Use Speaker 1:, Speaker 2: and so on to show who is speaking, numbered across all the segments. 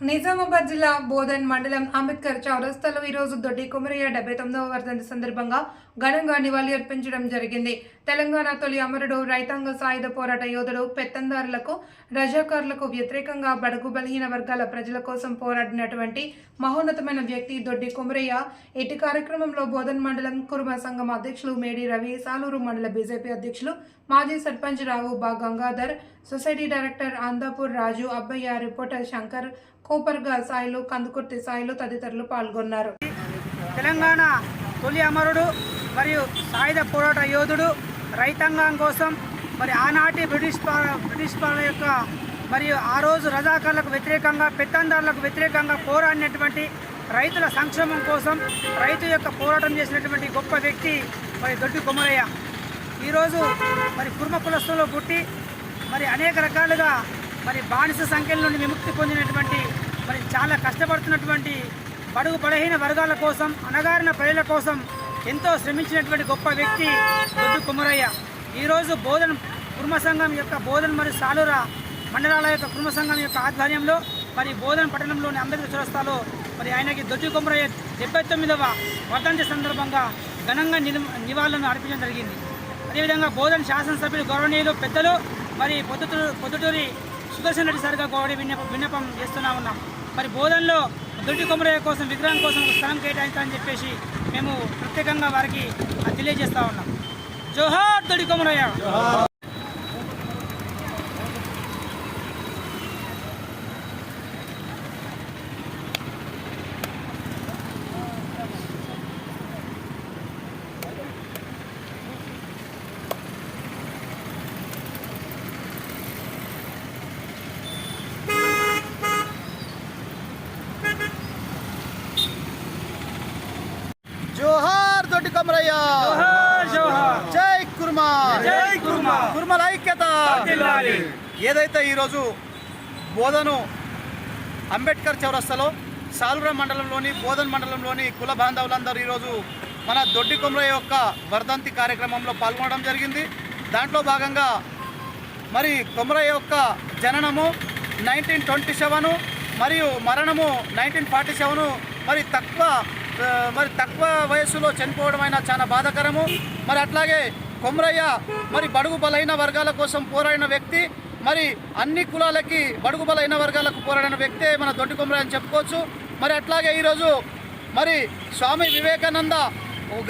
Speaker 1: నిజామాబాద్ జిల్లా బోధన్ మండలం అంబేద్కర్ చౌరస్తాలో ఈరోజు దొడ్డి కుమరయ్య డెబ్బై తొమ్మిదవ వర్ధంతి సందర్భంగా ఘనంగా నివాళి అర్పించడం జరిగింది. తెలంగాణ తొలి అమరుడు రైతాంగ సాయుధ పోరాట యోధుడు పెత్తందారులకు రజాకారులకు వ్యతిరేకంగా బడుగు బలహీన వర్గాల ప్రజల కోసం పోరాడినటువంటి మహోన్నతమైన వ్యక్తి దొడ్డి కుమరయ్య. ఇటు కార్యక్రమంలో బోధన్ మండలం కుర్మ సంఘం అధ్యక్షులు మేడి రవి సాలూరు మండల బీజేపీ అధ్యక్షులు మాజీ సర్పంచ్ రావు బా Gangadhar society director Andapur Raju Abbaiah reporter Shankar Kopargaon Sailu Kandukurthi Sailu తదితరులు పాల్గొన్నారు.
Speaker 2: తెలంగాణ తొలి అమరుడు మరియు సాయుధ పోరాట యోధుడు రైతాంగం కోసం మరి ఆనాటి బ్రిటిష్ బ్రిటిష్ పాలన యొక్క మరియు ఆ రోజు రజాకార్లకు వ్యతిరేకంగా పెత్తందారులకు వ్యతిరేకంగా పోరాడినటువంటి రైతుల సంక్షేమం కోసం రైతు యొక్క పోరాటం చేసినటువంటి గొప్ప వ్యక్తి మరి దొడ్డి కొమరయ్య. ఈరోజు మరి కుర్మ కులస్థంలో పుట్టి మరి అనేక రకాలుగా మరి బానిస సంఖ్యల నుండి విముక్తి పొందినటువంటి మరి చాలా కష్టపడుతున్నటువంటి బడుగు బలహీన వర్గాల కోసం అణగారిన ప్రజల కోసం ఎంతో శ్రమించినటువంటి గొప్ప వ్యక్తి దొడ్డు కుమరయ్య ఈరోజు బోధన కుర్మ సంఘం యొక్క బోధన్ మరియు సాలూర మండలాల యొక్క కుర్మ సంఘం యొక్క ఆధ్వర్యంలో మరి బోధన పట్టణంలోని అంబేద్కర్ చౌరస్తాలో మరి ఆయనకి దొడ్డి కుమరయ్య డెబ్బై తొమ్మిదవ వర్ధంతి సందర్భంగా ఘనంగా నిలు- నివాళులను అర్పించడం జరిగింది. అదేవిధంగా బోధన శాసనసభ్యులు గౌరవనీయులు పెద్దలు మరి పొద్దుటూరు పొద్దుటూరి సుదర్శన్ రెడ్డి సార్గా కోడి విన్నపం విన్నపం చేస్తున్నా ఉన్నాం. మరి బోధనలో దొడ్డి కొమరయ్య కోసం విగ్రహం కోసం స్థలం కేటాయించాలని చెప్పేసి మేము ప్రత్యేకంగా వారికి తెలియజేస్తా ఉన్నాం. జోహార్ దొడ్డి కొమరయ్య
Speaker 3: జోహార్ దొడ్డి కమరయ్య
Speaker 2: జోహార్ జోహార్
Speaker 3: జై కుర్మా
Speaker 2: జై కుర్మా
Speaker 3: కుర్మల ఐక్యత. ఏదైతే ఈరోజు బోధను అంబేద్కర్ చౌరస్తాలో సాలుర మండలంలోని బోధన్ మండలంలోని కుల బాంధవులందరూ ఈరోజు మన దొడ్డి కొమరయ్య యొక్క వర్ధంతి కార్యక్రమంలో పాల్గొనడం జరిగింది. దాంట్లో భాగంగా మరి కొమరయ్య యొక్క జననము నైన్టీన్ ట్వంటీ సెవెన్ మరియు మరణము నైన్టీన్ ఫార్టీ సెవెన్ మరి తక్కువ మరి తక్కువ వయస్సులో చనిపోవడం అయినా చాలా బాధాకరము. మరి అట్లాగే కొమరయ్య మరి బడుగు బలైన వర్గాల కోసం పోరాడిన వ్యక్తి మరి అన్ని కులాలకి బడుగు బలైన వర్గాలకు పోరాడిన వ్యక్తే మన దొడ్డి కొమరయ్య అని చెప్పుకోవచ్చు. మరి అట్లాగే ఈరోజు మరి స్వామి వివేకానంద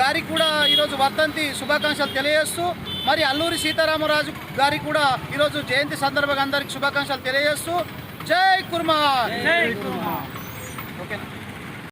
Speaker 3: గారికి కూడా ఈరోజు వర్ధంతి శుభాకాంక్షలు తెలియజేస్తూ మరి అల్లూరి సీతారామరాజు గారికి కూడా ఈరోజు జయంతి సందర్భంగా అందరికి శుభాకాంక్షలు తెలియజేస్తూ జై కుర్మా!
Speaker 2: జై కుర్మా!
Speaker 3: ఓకేనా?